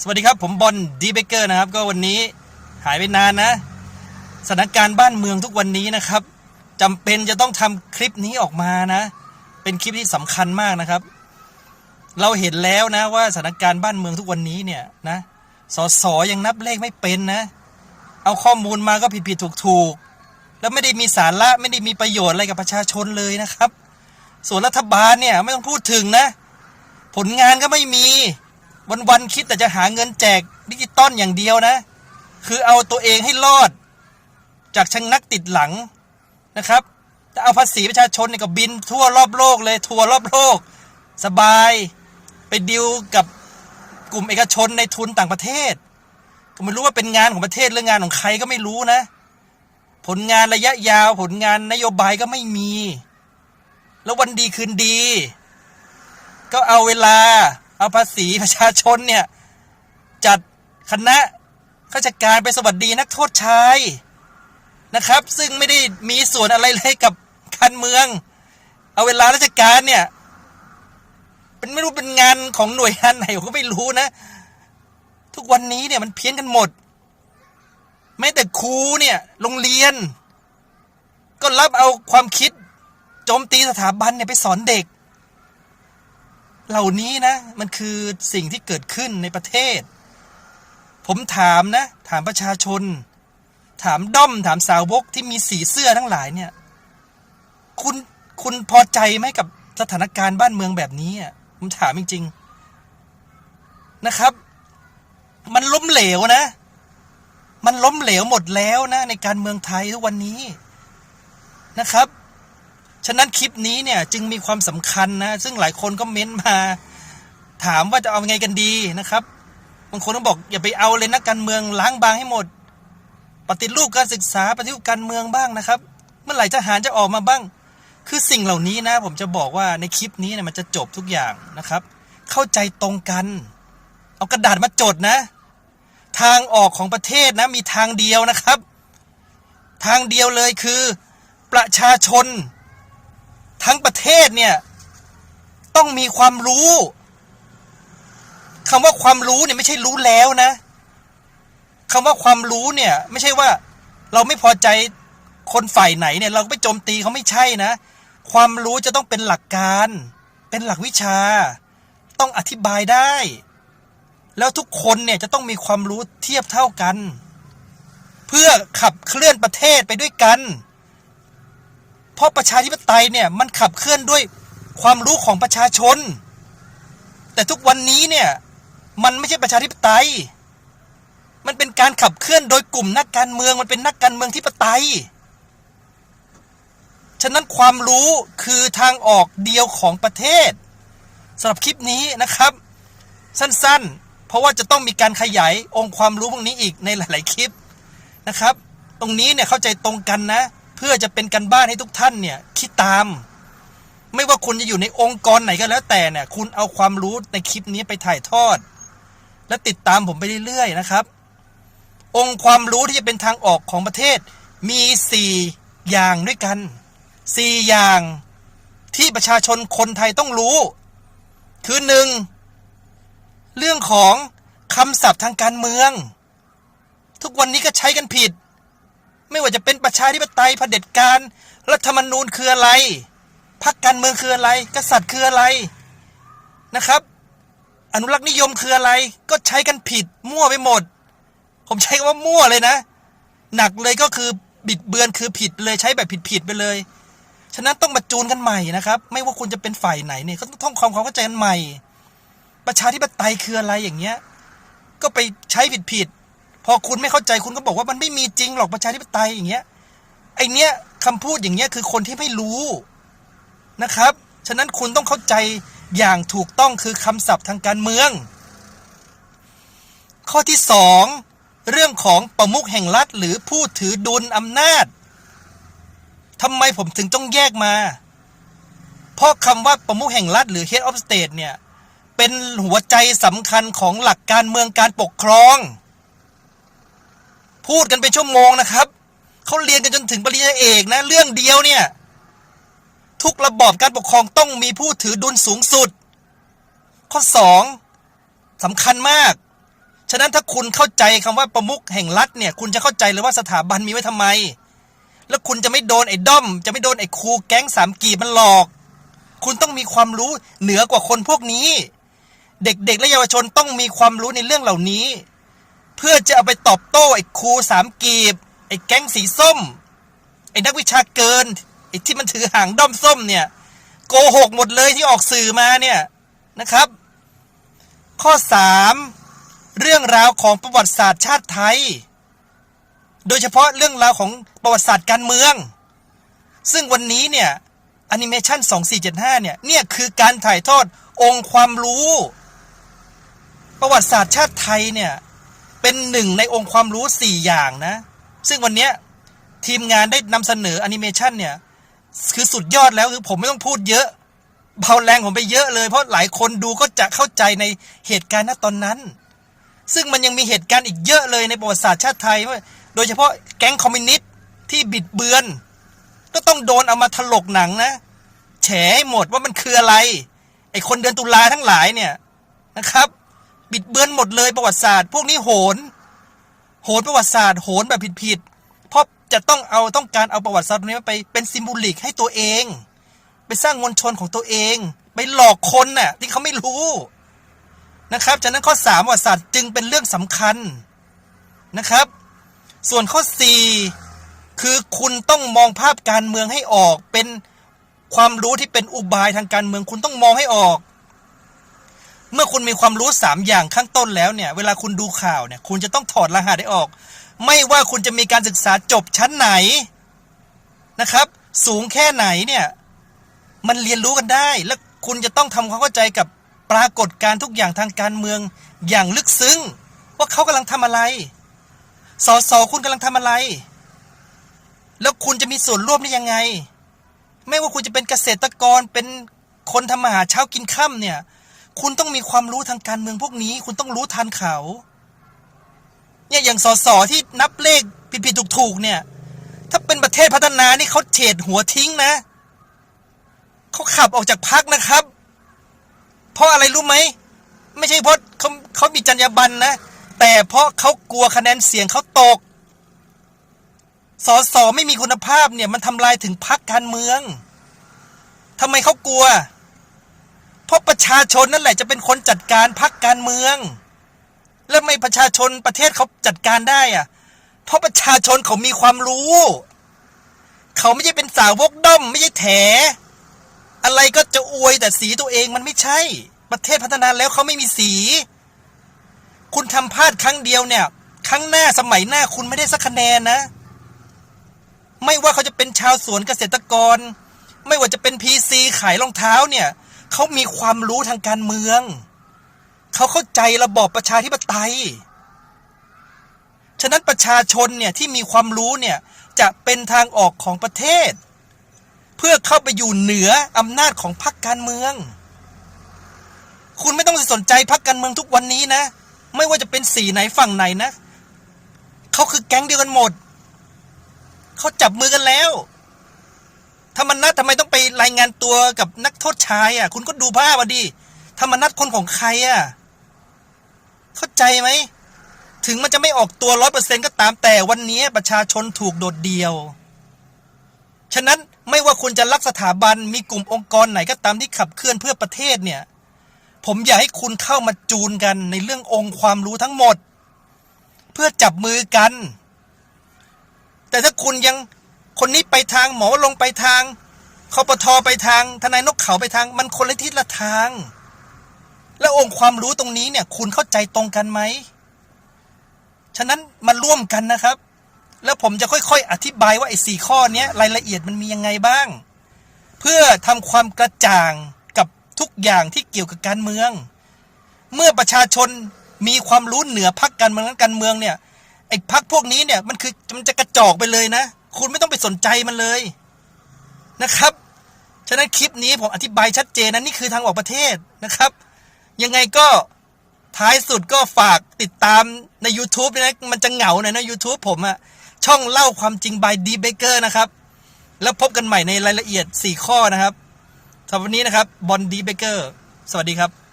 สวัสดีครับผมบอลดีเบเกอร์นะครับ ก็วันนี้หายไปนานนะ สถานการณ์บ้านเมืองทุกวันนี้นะครับจำเป็นจะต้องทำคลิปนี้ออกมานะ เป็นคลิปที่สำคัญมากนะครับ เราเห็นแล้วนะว่าสถานการณ์บ้านเมืองทุกวันนี้เนี่ยนะสสยังนับเลขไม่เป็นนะ เอาข้อมูลมาก็ผิดผิดถูกถูกๆแล้วไม่ได้มีสาระไม่ได้มีประโยชน์อะไรกับประชาชนเลยนะครับ ส่วนรัฐบาลเนี่ยไม่ต้องพูดถึงนะ ผลงานก็ไม่มี วันๆคิดแต่จะหาเงินแจกดิจิตอลอย่างเดียวนะ คือเอาตัวเองให้รอด จากชังนักติดหลังนะครับแต่เอาภาษีประชาชนเนี่ยก็บินทั่วรอบโลกเลยทัวร์รอบโลก สบายไปดิวกับกลุ่มเอกชนในทุนต่างประเทศก็ไม่รู้ว่าเป็นงานของประเทศหรืองานของใครก็ไม่รู้นะ ผลงานระยะยาวผลงานนโยบายก็ไม่มี แล้ววันดีคืนดี ก็เอาเวลา เอาภาษีประชาชนเนี่ย จัดคณะข้าราชการไปสวัสดีนักโทษชายนะครับ ซึ่งไม่ได้มีส่วนอะไรเลยกับการเมือง เอาเวลาราชการเนี่ย เป็นไม่รู้เป็นงานของหน่วยงานไหนผมก็ไม่รู้นะ ทุกวันนี้เนี่ยมันเพี้ยนกันหมดแม้แต่ครูเนี่ยโรงเรียน ก็รับเอาความคิดโจมตีสถาบันเนี่ยไปสอนเด็ก เหล่านี้นะ มันคือสิ่งที่เกิดขึ้นในประเทศ ผมถามนะ ถามประชาชน ถามด้อมถามสาวกที่มีสีเสื้อทั้งหลายเนี่ย คุณคุณพอใจไหมกับสถานการณ์บ้านเมืองแบบนี้อะผมถามจริง ๆ นะครับ มันล้มเหลวนะ มันล้มเหลวหมดแล้วนะ ในการเมืองไทยทุกวันนี้นะครับ ฉะนั้นคลิปนี้เนี่ยจึงมีความสำคัญนะ ซึ่งหลายคนก็เม้นมา ถามว่าจะเอาไงกันดีนะครับบางคนก็บอกอย่าไปเอาเลยนักการเมืองล้างบางให้หมด ปฏิรูปการศึกษาปฏิรูปการเมืองบ้างนะครับ เมื่อไหร่ทหารจะออกมาบ้าง คือสิ่งเหล่านี้นะ ผมจะบอกว่าในคลิปนี้เนี่ยมันจะจบทุกอย่างนะครับ เข้าใจตรงกัน เอากระดาษมาจดนะ ทางออกของประเทศนะมีทางเดียวนะครับ ทางเดียวเลยคือ ประชาชน ทั้งประเทศเนี่ย ต้องมีความรู้คำว่าความรู้เนี่ยไม่ใช่รู้แล้วนะคำว่าความรู้เนี่ย ไม่ใช่ว่า เราไม่พอใจคนฝ่ายไหนเนี่ย เราก็ไปโจมตีเขาไม่ใช่นะ ความรู้จะต้องเป็นหลักการ เป็นหลักวิชา ต้องอธิบายได้ แล้วทุกคนเนี่ยจะต้องมีความรู้เทียบเท่ากัน เพื่อขับเคลื่อนประเทศไปด้วยกัน เพราะประชาธิปไตยเนี่ยมันขับเคลื่อนด้วยความรู้ของประชาชน แต่ทุกวันนี้เนี่ยมันไม่ใช่ประชาธิปไตย มันเป็นการขับเคลื่อนโดยกลุ่มนักการเมืองมันเป็นนักการเมืองที่ปไตย ฉะนั้นความรู้คือทางออกเดียวของประเทศสำหรับคลิปนี้นะครับ สั้นๆ เพราะว่าจะต้องมีการขยายองค์ความรู้พวกนี้อีกในหลาย ๆ คลิปนะครับ ตรงนี้เนี่ยเข้าใจตรงกันนะ เพื่อจะเป็นกันบ้านให้ทุกท่านเนี่ยคิดตาม ไม่ว่าคุณจะอยู่ในองค์กรไหนก็แล้วแต่เนี่ย คุณเอาความรู้ในคลิปนี้ไปถ่ายทอด และติดตามผมไปเรื่อยๆนะครับ องค์ความรู้ที่จะเป็นทางออกของประเทศ มีสี่อย่างด้วยกันสี่อย่างที่ประชาชนคนไทยต้องรู้ คือหนึ่งเรื่องของคำศัพท์ทางการเมือง ทุกวันนี้ก็ใช้กันผิด ไม่ว่าจะเป็นประชาธิปไตยเผด็จการรัฐธรรมนูญคืออะไรพรรคการเมืองคืออะไร กษัตริย์คืออะไรนะครับ อนุรักษ์นิยมคืออะไร ก็ใช้กันผิดมั่วไปหมด ผมใช้คำว่ามั่วเลยนะ หนักเลยก็คือบิดเบือนคือผิดเลยใช้แบบผิดๆไปเลย ฉะนั้นต้องมาจูนกันใหม่นะครับ ไม่ว่าคุณจะเป็นฝ่ายไหนเนี่ยก็ต้องท่องความเข้าใจกันใหม่ ประชาธิปไตยคืออะไรอย่างเงี้ย ก็ไปใช้ผิดๆ พอคุณไม่เข้าใจคุณก็บอกว่ามันไม่มีจริงหรอกประชาธิปไตยอย่างเงี้ยไอเนี้ยคำพูดอย่างเงี้ยคือคนที่ไม่รู้นะครับ ฉะนั้นคุณต้องเข้าใจอย่างถูกต้องคือคำศัพท์ทางการเมือง ข้อที่สองเรื่องของประมุขแห่งรัฐหรือผู้ถือดุลอำนาจทำไมผมถึงต้องแยกมา เพราะคำว่าประมุขแห่งรัฐหรือ head of state เนี่ย เป็นหัวใจสำคัญของหลักการเมืองการปกครอง พูดกันเป็นชั่วโมงนะครับเขาเรียนกันจนถึงปริญญาเอกนะ เรื่องเดียวเนี่ย ทุกระบอบการปกครองต้องมีผู้ถือดุลสูงสุด ข้อสองสำคัญมาก ฉะนั้นถ้าคุณเข้าใจคำว่าประมุขแห่งรัฐเนี่ย คุณจะเข้าใจเลยว่าสถาบันมีไว้ทำไม แล้วคุณจะไม่โดนไอ้ด้อม จะไม่โดนไอ้ครูแก๊งสามกีบมันหลอก คุณต้องมีความรู้เหนือกว่าคนพวกนี้ เด็กๆและเยาวชนต้องมีความรู้ในเรื่องเหล่านี้ เพื่อจะเอาไปตอบโต้ไอ้ครูสามกีบ ไอ้แก๊งสีส้ม ไอ้นักวิชาเกิน ไอ้ที่มันถือหางด้อมส้มเนี่ยโกหกหมดเลยที่ออกสื่อมาเนี่ยนะครับ ข้อ 3 เรื่องราวของประวัติศาสตร์ชาติไทย โดยเฉพาะเรื่องราวของประวัติศาสตร์การเมือง ซึ่งวันนี้เนี่ยแอนิเมชัน2475 เนี่ย เนี่ยคือการถ่ายทอดองค์ความรู้ ประวัติศาสตร์ชาติไทยเนี่ย เป็นหนึ่งในองค์ความรู้ 4 อย่างนะ ซึ่งวันนี้ทีมงานได้นำเสนอแอนิเมชันเนี่ย คือสุดยอดแล้วคือผมไม่ต้องพูดเยอะ เบาแรงผมไปเยอะเลย เพราะหลายคนดูก็จะเข้าใจในเหตุการณ์ณตอนนั้น ซึ่งมันยังมีเหตุการณ์อีกเยอะเลยในประวัติศาสตร์ชาติไทย โดยเฉพาะแก๊งคอมมิวนิสต์ที่บิดเบือน ก็ต้องโดนเอามาถลกหนังนะ แฉให้หมดว่ามันคืออะไร ไอคนเดือนตุลาทั้งหลายเนี่ยนะครับ บิดเบือนหมดเลยประวัติศาสตร์ พวกนี้โหน โหนประวัติศาสตร์โหนแบบผิดๆเพราะจะต้องเอาต้องการเอาประวัติศาสตร์ตรงนี้ไปเป็นซิมโบลิกให้ตัวเอง ไปสร้างมวลชนของตัวเอง ไปหลอกคนน่ะที่เขาไม่รู้นะครับจากนั้นข้อ3ประวัติศาสตร์จึงเป็นเรื่องสำคัญนะครับ ส่วนข้อ 4 คือคุณต้องมองภาพการเมืองให้ออกเป็นความรู้ที่เป็นอุบายทางการเมืองคุณต้องมองให้ออก เมื่อคุณมีความรู้ 3 อย่างข้างต้นแล้วเนี่ย เวลาคุณดูข่าวเนี่ย คุณจะต้องถอดรหัสได้ออก ไม่ว่าคุณจะมีการศึกษาจบชั้นไหนนะครับ สูงแค่ไหนเนี่ย มันเรียนรู้กันได้ และคุณจะต้องทำความเข้าใจกับปรากฏการณ์ทุกอย่างทางการเมืองอย่างลึกซึ้ง ว่าเขากำลังทำอะไรสอสอคุณกำลังทำอะไร แล้วคุณจะมีส่วนร่วมได้ยังไง ไม่ว่าคุณจะเป็นเกษตรกรเป็นคนทำมาหาเช้ากินค่ำเนี่ย คุณต้องมีความรู้ทางการเมืองพวกนี้ คุณต้องรู้ทันเขา เนี่ยอย่างสสที่นับเลขผิดๆถูกๆเนี่ย ถ้าเป็นประเทศพัฒนานี่เขาเฉดหัวทิ้งนะเขาขับออกจากพักนะครับ เพราะอะไรรู้ไหมไม่ใช่เพราะเขาเขามีจรรยาบรรณนะ แต่เพราะเขากลัวคะแนนเสียงเขาตกสอสอไม่มีคุณภาพเนี่ยมันทำลายถึงพักการเมืองทำไมเขากลัว เพราะประชาชนนั่นแหละจะเป็นคนจัดการพักการเมือง แล้วไม่ประชาชนประเทศเขาจัดการได้อะเพราะประชาชนเขามีความรู้ เขาไม่ใช่เป็นสาวกด้อมไม่ใช่แถ อะไรก็จะอวยแต่สีตัวเองมันไม่ใช่ ประเทศพัฒนาแล้วเขาไม่มีสี คุณทำพลาดครั้งเดียวเนี่ย ครั้งหน้าสมัยหน้าคุณไม่ได้สักคะแนนนะ ไม่ว่าเขาจะเป็นชาวสวนเกษตรกร ไม่ว่าจะเป็นพีซีขายรองเท้าเนี่ย เขามีความรู้ทางการเมือง เขาเข้าใจระบอบประชาธิปไตย ฉะนั้นประชาชนเนี่ยที่มีความรู้เนี่ยจะเป็นทางออกของประเทศ เพื่อเข้าไปอยู่เหนืออำนาจของพรรคการเมือง คุณไม่ต้องสนใจพรรคการเมืองทุกวันนี้นะ ไม่ว่าจะเป็นสีไหนฝั่งไหนนะ เขาคือแก๊งเดียวกันหมด เขาจับมือกันแล้ว ธรรมนัตทำไมต้องไปรายงานตัวกับนักโทษชายอะ คุณก็ดูภาพอะดิธรรมนัตคนของใครอะ เข้าใจไหม ถึงมันจะไม่ออกตัวร้อยเปอร์เซ็นก็ตามแต่วันนี้ประชาชนถูกโดดเดี่ยว ฉะนั้นไม่ว่าคุณจะรักสถาบันมีกลุ่มองค์กรไหนก็ตามที่ขับเคลื่อนเพื่อประเทศเนี่ย ผมอยากให้คุณเข้ามาจูนกันในเรื่ององค์ความรู้ทั้งหมด เพื่อจับมือกัน แต่ถ้าคุณยัง คนนี้ไปทางหมอลงไปทางคอปทไปทางทนายนกเขาไปทาง มันคนละทิศละทาง แล้วองค์ความรู้ตรงนี้เนี่ย คุณเข้าใจตรงกันไหมฉะนั้นมาร่วมกันนะครับ แล้วผมจะค่อยๆ อธิบายว่าไอ้สี่ข้อเนี้ยรายละเอียดมันมียังไงบ้าง เพื่อทำความกระจ่างกับทุกอย่างที่เกี่ยวกับการเมือง เมื่อประชาชนมีความรู้เหนือพักการเมืองการเมืองเนี่ยไอ้พักพวกนี้เนี่ยมันคือมันจะกระจอกไปเลยนะ คุณไม่ต้องไปสนใจมันเลยนะครับ ฉะนั้นคลิปนี้ผมอธิบายชัดเจนนะนี่คือทางออกประเทศนะครับ ยังไงก็ท้ายสุดก็ฝากติดตามใน YouTube นะ มันจะเหงาหน่อยนะ YouTube ผมอะช่องเล่าความจริง by D Baker นะครับ แล้วพบกันใหม่ในรายละเอียด 4 ข้อนะครับสำหรับวันนี้นะครับบอลดีเบเกอร์สวัสดีครับ